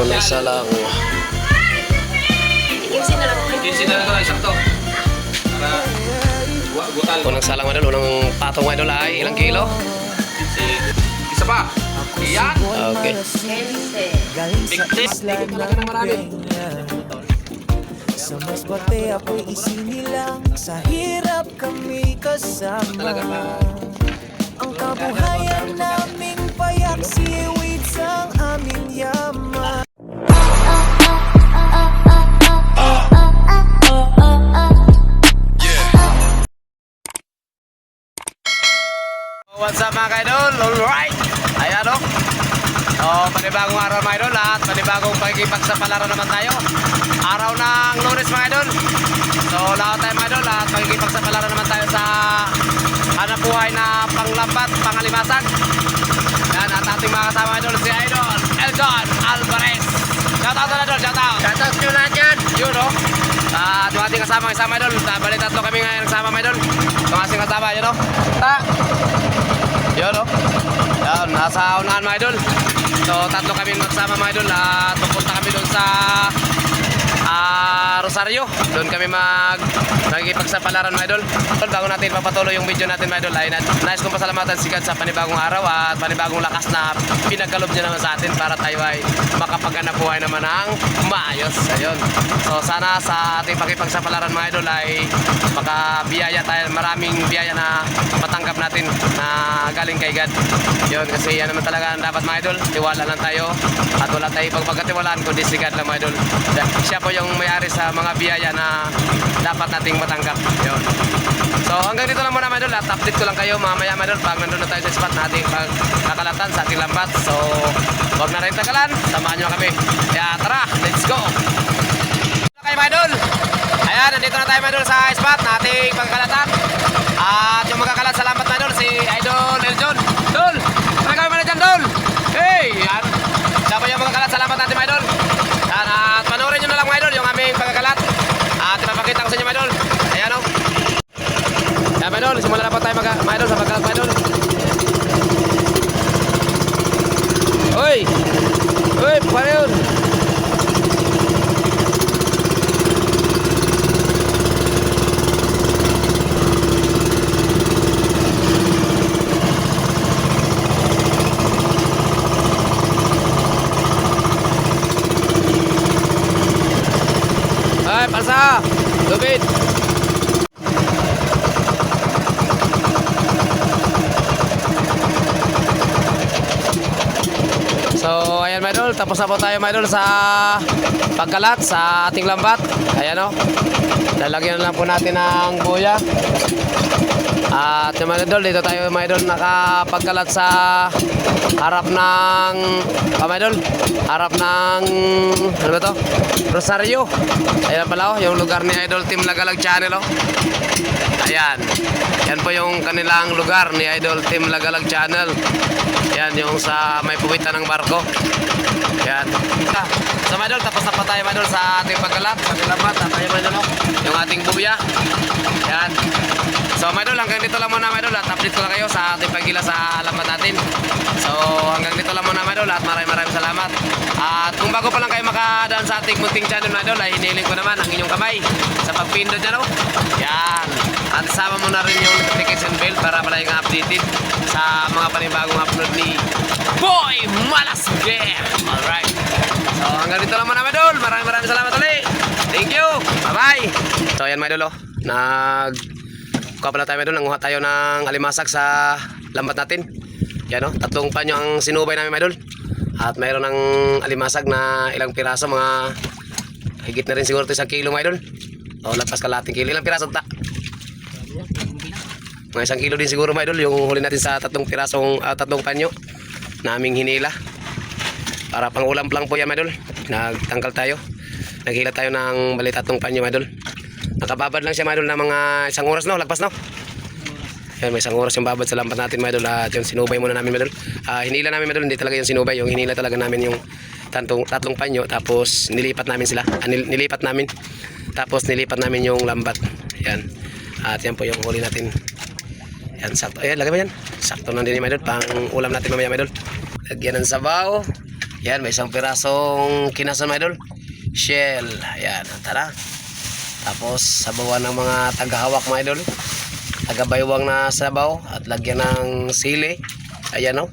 Unang salang. Kasi na lang. Kinsi na lang sakto. Para gutal. Unang salang idol. Unang patong idol ay ilang kilo? Kinsi. Isa pa. Iyan. Okay. Bigtis. Sa mas bate ako'y isinilang Sa hirap kami kasama Ang kabuhayan naming payak Siwit sang aming yaman What's up mga ka-idol? Alright! Ayan o. Oh, panibagong araw mga idol at panibagong pakikipagsapalaran naman tayo. Araw ng lunes mga idol. So, lahat tayo mga idol at pakikipagsapalaran naman tayo sa hanap buhay na panglambat, pangalimasan. Yan at ating mga kasama idol si Idol Elton Alvarez. Shout out na idol, shout out. Shout out nyo lahat yan. Yun o. At yung ating kasama kasama idol. Bali tatlo kami ngayon kasama mga idol. Yung ating kasama yun o. Ta. Yun o. Yan, nasa unahan mga idol. So, tatlo kami magsama mga idol at pupunta kami doon sa ah, Rosario. Doon kami mag nagipagsapalaran mga idol. Tol, Bago natin papatuloy yung video natin mga idol ay na- nais kong pasalamatan si God sa panibagong araw at panibagong lakas na pinagkalob niya naman sa atin para tayo ay makapaghanap buhay naman ng maayos. Ayun. So sana sa ating pakipagsapalaran mga idol ay makabiyaya tayo maraming biyaya na matanggap natin na galing kay God. Yun kasi yan naman talaga ang dapat mga idol. Tiwala lang tayo at wala tayo pagpagkatiwalaan kundi si God lang mga idol. Siya po yung may-ari sa mga biyaya na dapat nating matanggap. Yun. So hanggang dito lang muna mga idol at update ko lang kayo mamaya mga idol pag nandun na tayo sa spot na ating pagkakalatan sa ating lambat. So huwag na rin tagalan, samahan nyo kami. Kaya tara, let's go! Kayo mga idol! Ayan, nandito na tayo mga idol sa spot na ating pagkakalatan. At yung magkakalat sa lambat mga idol, si Idol Eljon. Dol! Ano kami mana dyan, Dol? Hey! Yan. Siya po yung magkakalat sa lambat natin mga idol. Yan, at panoorin nyo na lang mga idol yung aming pagkakalat. At ipapakita ko sa inyo mga idol. Ayan o. Yan mga idol, simula na po tayo mga, idol sa pagkalat mga idol. Uy! Uy, paano yun? Ay, palsa! Lubid! So, ayan mga idol, tapos na po tayo mga sa pagkalat sa ating lambat. Ayan o. Lalagyan lang po natin ng buya. At yung mga idol, dito tayo mga idol nakapagkalat sa harap ng, ah, harap ng, ano ba to? Rosario. Ayan pala oh, yung lugar ni Idol Team Lagalag Channel oh. Ayan. Yan po yung kanilang lugar ni Idol Team Lagalag Channel. Yan yung sa may puwitan ng barko. Yan. So mga idol, tapos na pa tayo mga idol sa ating pagkalat, sa ating lambat, at tayo mga idol, oh, yung ating buya. Yan. So mga idol, hanggang dito lang muna mga idol, at update ko lang kayo sa ating pagkila sa lambat natin. So hanggang dito lang muna mga idol, at maraming maraming salamat. At kung bago pa lang kayo makadaan sa ating munting channel mga idol, ay hinihiling ko naman ang inyong kamay sa pagpindot dyan, oh. Yan. At isama mo na rin yung notification bell para palagi kang updated sa mga panibagong upload ni Boy Malasger. Alright. So hanggang dito lang mga idol. Maraming maraming salamat ulit. Thank you. Bye-bye. So ayan mga idol oh. Nag kuha pala tayo mga idol. Nanguha tayo ng alimasak sa lambat natin. Yan oh. Tatlong panyo ang sinubay namin mga idol. At mayroon ng alimasag na ilang piraso mga higit na rin siguro ito isang kilo mga idol. O lagpas kalating kilo. Ilang piraso ta? Mga isang kilo din siguro mga idol. Yung huli natin sa tatlong pirasong ah, tatlong panyo naming hinila. Para pang ulam lang po yan mga idol. Nagtangkal tayo. Naghila tayo ng bali tatlong panyo mga idol. Nakababad lang siya mga idol na mga isang oras no. Lagpas no. Yan, may isang oras yung babad sa lampat natin mga idol. At yung sinubay muna namin mga idol. Ah, hinila namin mga idol. Hindi talaga yung sinubay. Yung hinila talaga namin yung tatlong, tatlong panyo. Tapos nilipat namin sila. Ah, nil- nilipat namin. Tapos nilipat namin yung lambat. Yan. At yan po yung huli natin. Yan, sakto. Ayan, lagay mo yan. Sakto na din idol. Pang ulam natin mamaya mga idol. Lagyan ng sabaw. Yan, may isang pirasong kinason mga idol. Shell. Ayan, tara. Tapos sabawan ng mga tagahawak mga idol. Tagabaywang na sabaw at lagyan ng sili. Ayan o. Oh.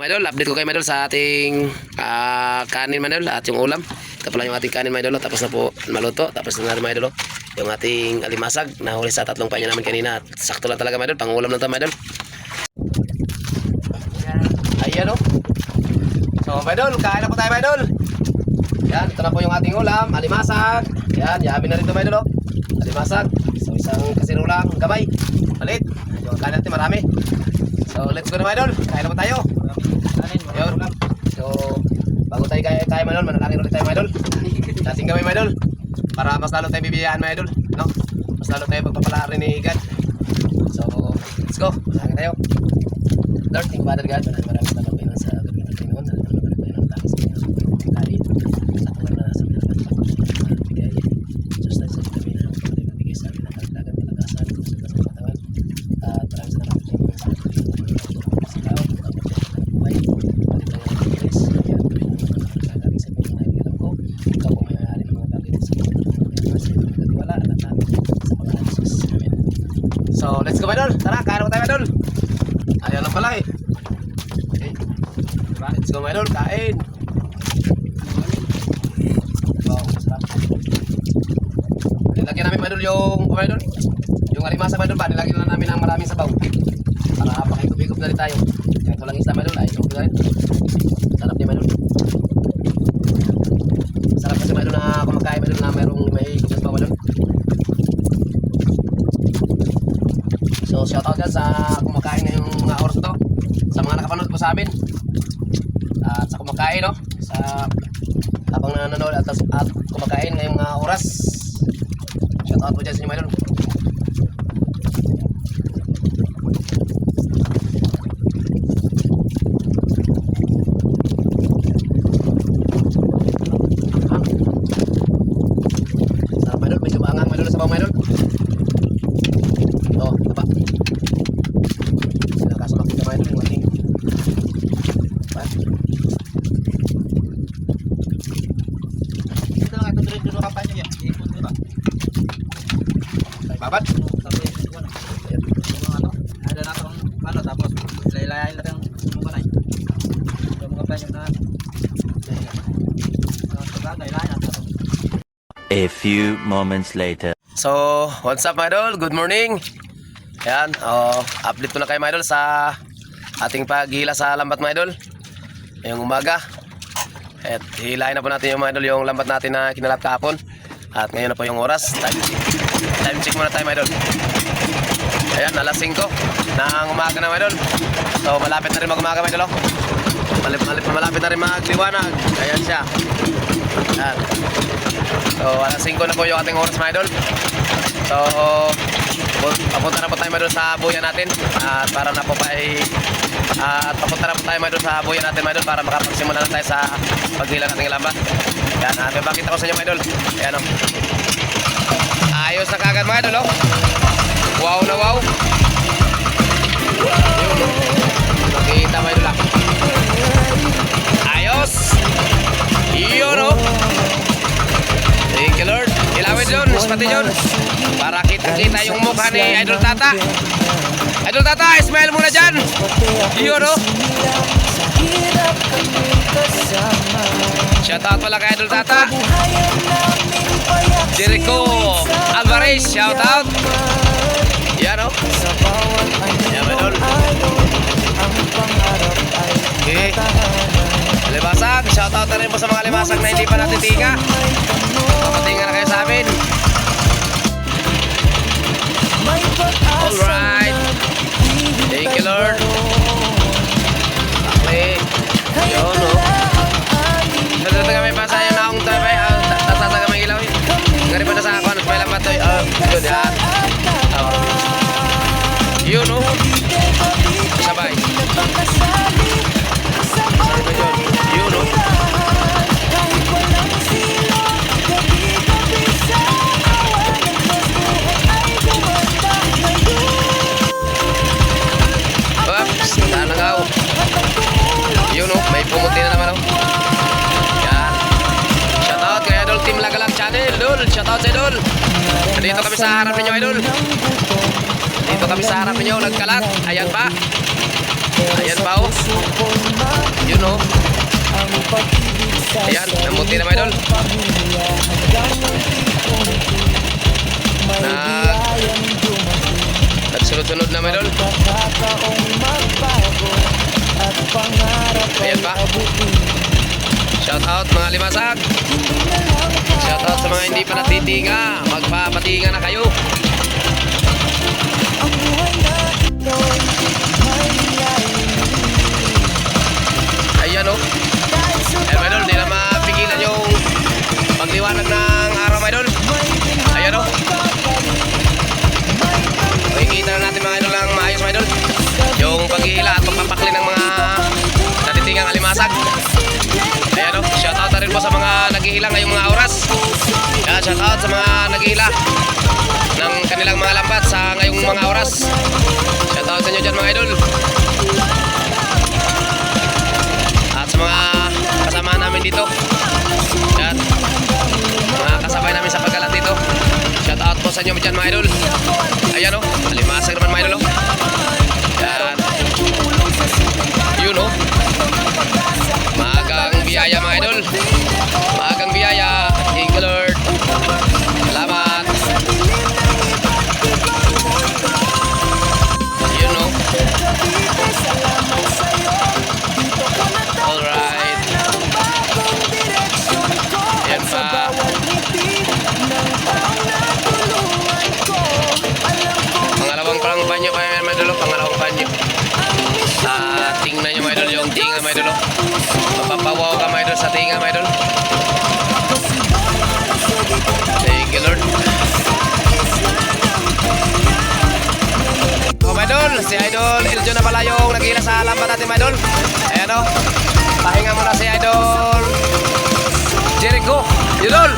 Mga idol, update ko kayo mga idol sa ating ah, kanin mga idol at yung ulam. Ito pala yung ating kanin mga idol. Tapos na po maluto. Tapos na rin mga idol. oh. Yung ating alimasag. Nahuli sa tatlong panya namin kanina. At sakto lang talaga mga idol. Pangulam na ito mga idol. Ayan o. So, mga idol, kain na po tayo, mga. Yan, ito na po yung ating ulam, alimasag. Yan, yabi na rin ito, mga idol. oh. Alimasag. So, isang kasinulang gamay. Malit. Yung kain natin, marami. So, let's go na, mga. Kain na po tayo. Yun. So, bago tayo kaya tayo, mga idol, manalangin ulit tayo, mga idol. Dating gamay, mga. Para mas lalo tayo bibiyaan, mga. No? Mas lalo tayo pagpapalaan ni God. So, let's go. Manalangin tayo. Lord, King Father God, maraming maraming salamat po sa gabi ng Panginoon. Maraming maraming po ng tangis sa inyong kahit sa kung na sa mga sa bigay. Diyos tayo sa gabi na hindi mabigay sa amin ang kalagagan palagasan kung sa kasang katawan. At maraming salamat po sa mga sa sa tao, kapag ng buhay. Palit ang mga Diyos, kaya po yung mga kagaling sa mga nagilang ko. Ikaw po may-ari ng mga bagay sa mga mga sa mga nagwala at natin sa mga Jesus. Amen. So, let's go, Idol. Tara, kain mo tayo, Idol. Ayaw lang pala eh. Okay. Let's go, my idol. Kain. Nilagyan namin, idol, yung, my idol, yung alimasa, my idol ba? Nilagyan na namin ng maraming sabaw. Para pakikop-ikop na rin tayo. Kaya ito lang isla, my idol. Ay, ito rin. Sarap niya, idol. Sarap kasi, idol, na kumakain, idol, na mayroong may na sabaw, my idol. So shout out dyan sa kumakain ngayong mga oras to. Sa mga nakapanood po sa amin. Sa kumakain no. Sa habang nanonood at, at kumakain ngayong mga oras. Shout out po dyan sa inyo mga idol. Ah. Sarap mga idol. Medyo maangang mga idol sa bawang mga idol. Ito, ito pa. Sinakasamak ko kamay ng ating pa. Ito lang ito rin dito kampanya niya. Ipon mo ba? Babat. Tapos yung ano. Yung ano. Ada na itong ano tapos laylayan lang yung mga kanay. Yung mga kampanya na. Tapos laylayan tapos A few moments later. So, what's up mga idol? Good morning. Yan, oh, update ko na kayo idol sa ating paghila sa lambat mga idol. Ngayong umaga. At hilahin na po natin yung idol yung lambat natin na kinalat kahapon. At ngayon na po yung oras. Time check, time check muna tayo idol. Ayan, alas 5 ng umaga na mga idol. So, malapit na rin mag-umaga mga idol. oh. Malapit, malapit na rin magliwanag. Ayan siya. Ayan. So, alas 5 na po yung ating oras mga idol. So, pu- papunta na po tayo mga sa buya natin. At para na po pa ay at papunta na po tayo mga sa buya natin mga idol para makapagsimula na tayo sa paghila nating lambat. Yan, at may bakit ako sa inyo mga idol. Ayan o. Ayos na kagad mga idol o. Wow na wow. Makita mga idol ah. Ayos. Yun o. Thank you Lord. Ilawin doon, ispati doon. Para kita-kita yung mukha ni Idol Tata. Idol Tata, smile muna dyan. Yun o. Sa hirap kami kasama Shout out pala kay Idol Tata. Jericho Alvarez, shout out. Yan o. Sa bawat Yan, Idol. Okay. Libasag, shout out na rin po sa mga libasag na hindi pa natitinga. May Papatinga na kayo sa amin. May Alright. Thank you, Lord. Kaya Yun, no? tala ang aming Nagdata kami pa sa iyo na akong tabay. Tatata kami ilaw. Ngari pa na sa ako. Ano pa lang matoy. Ah, yun yan. Ah, Yun o. Sabay. Sabay ba pa. Ayan pa oh. Yun oh. Ayan, namuti naman idol. Nag... Nagsunod-sunod naman idol. Ayan pa. Shout out mga limasag. Shout out sa mga hindi pa natitinga. Magpapatinga na kayo. Yan, shout out sa mga naghihila ng kanilang mga lambat sa ngayong mga oras. Shout out sa inyo dyan, mga idol. At sa mga kasama namin dito. Yan. Mga kasabay namin sa pagkalat dito. Shout out po sa inyo dyan mga idol. Ayan o. Oh. Alimasag naman mga idol o. Yan. Yun o. Oh. Si Idol Eljo na pala yung nag sa lambat natin, idol. Ayan, oh. Pahinga muna si Idol Jericho. Idol!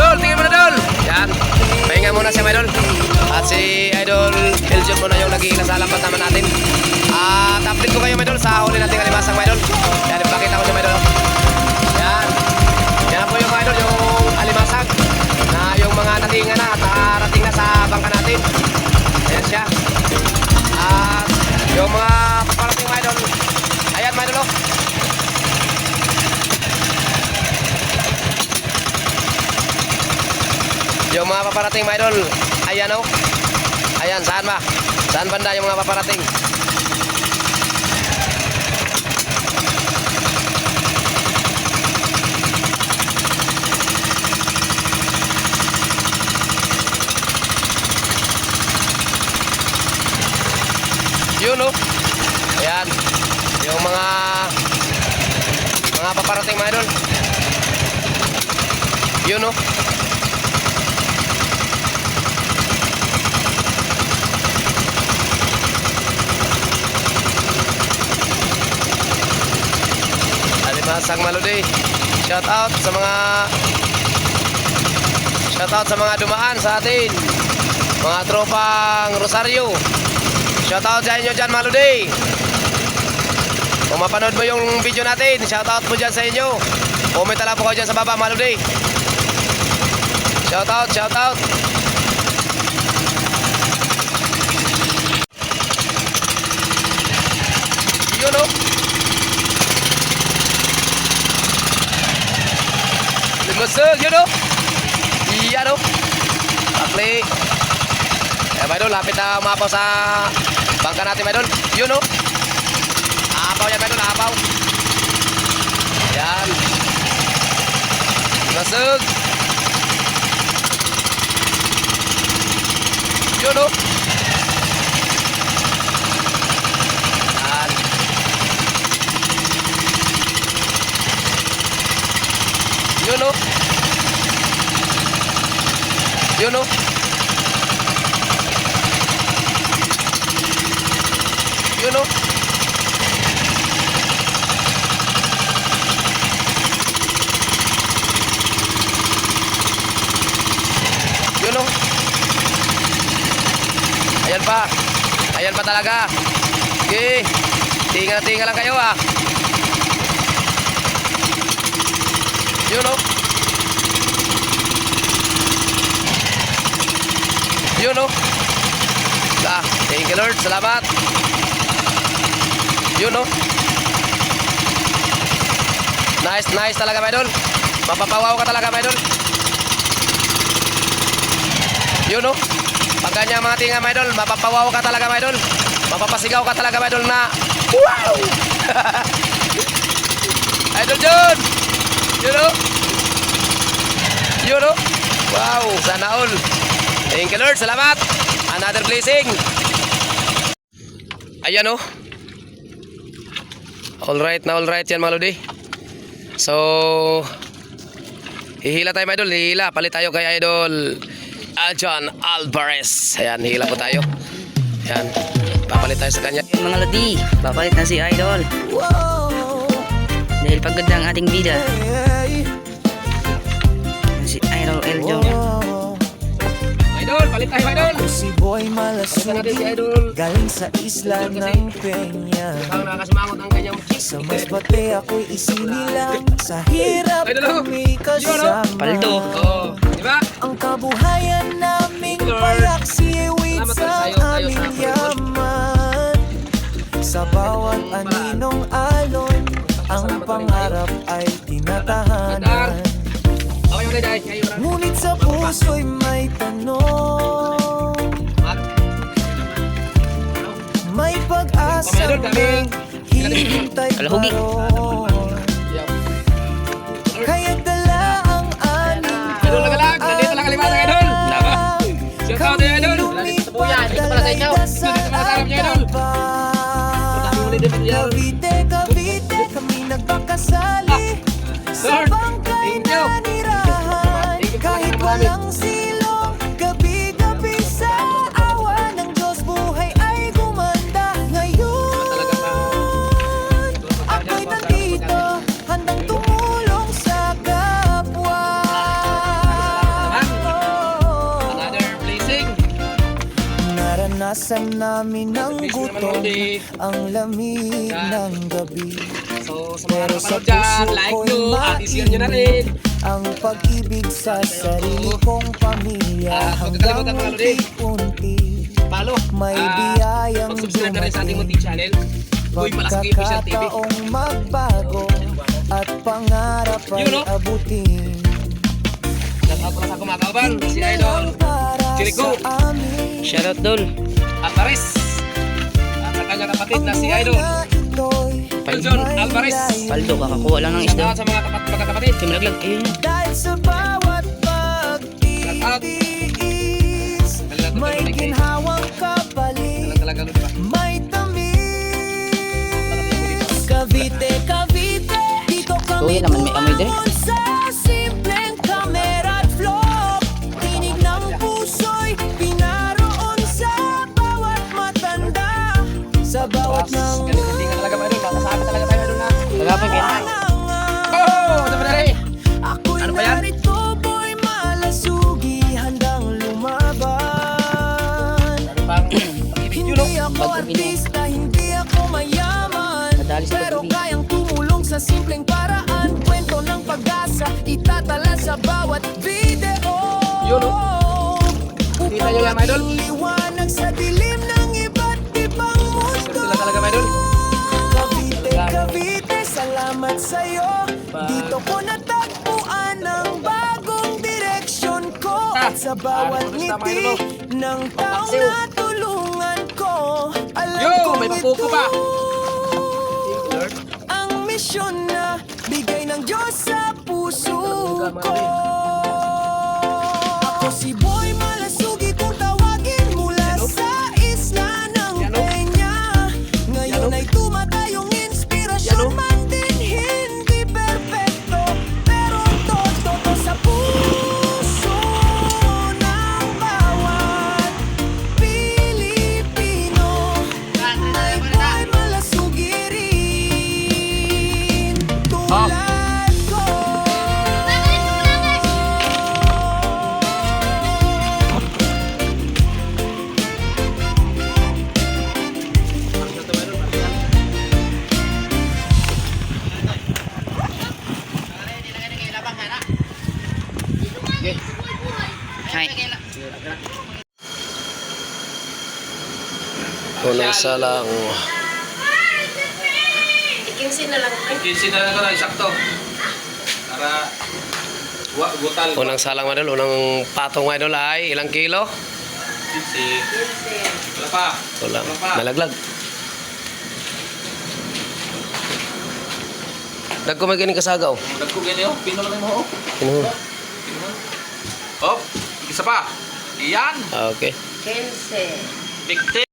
Dol, tingin mo na, Dol! Yan. Pahinga muna mga idol. At si Idol Eljo muna yung nag sa lambat naman natin. At update ko kayo, idol, sa huli nating alimasang, idol. Yan, ipakita ko mga idol. Yan. Yan po yung idol, yung alimasag na yung mga natinga na at na sa bangka natin. Ayan siya. Yung mga paparating mga idol, ayan mga idol, oh. Yung mga paparating mga idol, ayan oh. Ayan, saan ba? Saan banda yung mga paparating? Oh. Ayan. Yung mga mga paparating mga idol. Yun oh. Alimasang Maludi. Shout out sa mga Shout out sa mga dumaan sa atin. Mga tropang Rosario. Shout out sa inyo dyan Maludi. Kung mapanood mo yung video natin, shout out mo dyan sa inyo. Comment lang po kayo dyan sa baba Maludi. Shout out, shout out. Yun o. Limusog, yun o. Iyan o. Pakli. Eh, may idol, lapit na umapaw sa bangka natin, may idol. Yun o. Aapaw yan, may idol, aapaw. Yan. Limusog. Yun o. Yan. Yun o. Yun o. Ganyan pa talaga. Okay. Tinga na tinga lang kayo ah. Yun oh. Yun oh. Ah, thank you Lord. Salamat. Yun oh. Nice, nice talaga, my idol. Mapapawaw ka talaga, my idol. Yun oh. Pag ganyan mga tinga, my idol, mapapawaw ka talaga, my idol. Mapapasigaw ka talaga, my idol, na wow! idol John! Yun, no? Yun, no? Wow, sana all. Thank you, Lord. Salamat. Another blessing. Ayan, oh. Alright na alright yan mga lodi. So, hihila tayo mga idol. Hihila. Palit tayo kay idol Aljon Alvarez. Ayan, hihila po tayo. Ayan. Papalit tayo sa kanya. Mga lodi, papalit na si Idol. Whoa, Dahil pagod ang ating bida. hey, Si Idol Eljo. whoa. Idol, palit tayo idol. Ako si Boy natin si Malasugi Idol. Galing sa isla ng Peña Ikaw nakakasimangot ang kanyang chicks. Sa masbate ako'y isinilang Sa hirap Idol, oh. kami kasama Paldo. Pangarap ay tinatahanan. Ngunit sa puso'y may tanong. May pag-asa dami. Hihintay pa ron Kaya dala ang aning harap niyo, Idol. Marami ulit dito, Idol. Cavite, kami nagpakasali Sa Lord, bangkay na nirahan Kahit walang silong Gabi-gabi sa awa ng Diyos Buhay ay gumanda Ngayon. Ako'y nandito Handang tumulong sa kapwa. Oh. Another blessing. Naranasan namin ng Blessing naman, gutom. Ang lamig ng gabi So, sa mga Pero sa napanood dyan, like nyo at i-share nyo na rin. Ang pag-ibig sa sarili kong pamilya Ah, Hanggang unti-unti Follow. May Ah, biyayang Mag-subscribe na rin sa ating munting channel. Uy, Malasgi Official TV. Pagkakataong magbago At pangarap ay abutin Shout out pala sa kumakauban. Si Idol. Chirico. Shoutout Dol. Alvarez. At sa kanyang kapatid na si Idol. Eljon Alvarez. Paldo, kakakuha lang ng isda. sa mga kapat magkakapatid. Kaya malaglag. Ayun. Dahil sa bawat pagtitiis May ginhawang kapalit? May tamis Cavite, Cavite Dito kami Kuya naman, may amoy din. Tagapag yan. Oh! Ito pa na rin. Ano ba yan? narito, boy, malasugi, handang lumaban. Parang pag-ibig yun, no? Hindi ako Pag-ibig. artista, hindi ako mayaman. Pero kayang tumulong sa simpleng paraan. Kwento ng pag-asa, itatala sa bawat video. Yun, no? Kita nyo yan, idol? Sa'yo. Dito ko natagpuan ang bagong direksyon ko. Ah, At sa bawat basta, ngiti ng taong Paksiw. natulungan ko Alam Yo, ko may ito pa. Ang misyon na bigay ng Diyos sa puso ko. Ako si Boy salang. Ikinsin na lang. Ay, Kinsin na lang ito na, sakto. Para gutal. Unang salang mga idol. Unang patong mga idol ay ilang kilo? Kinsin. kinsin. Wala pa. Wala. Wala pa. Nalaglag. Dagko may gini kasagaw. Dagko ganyan, oh. Pino lang mo, oh. Pinuhon. Pino. Oh, isa pa. Iyan. Ah, Okay. Kinsin. Bigti.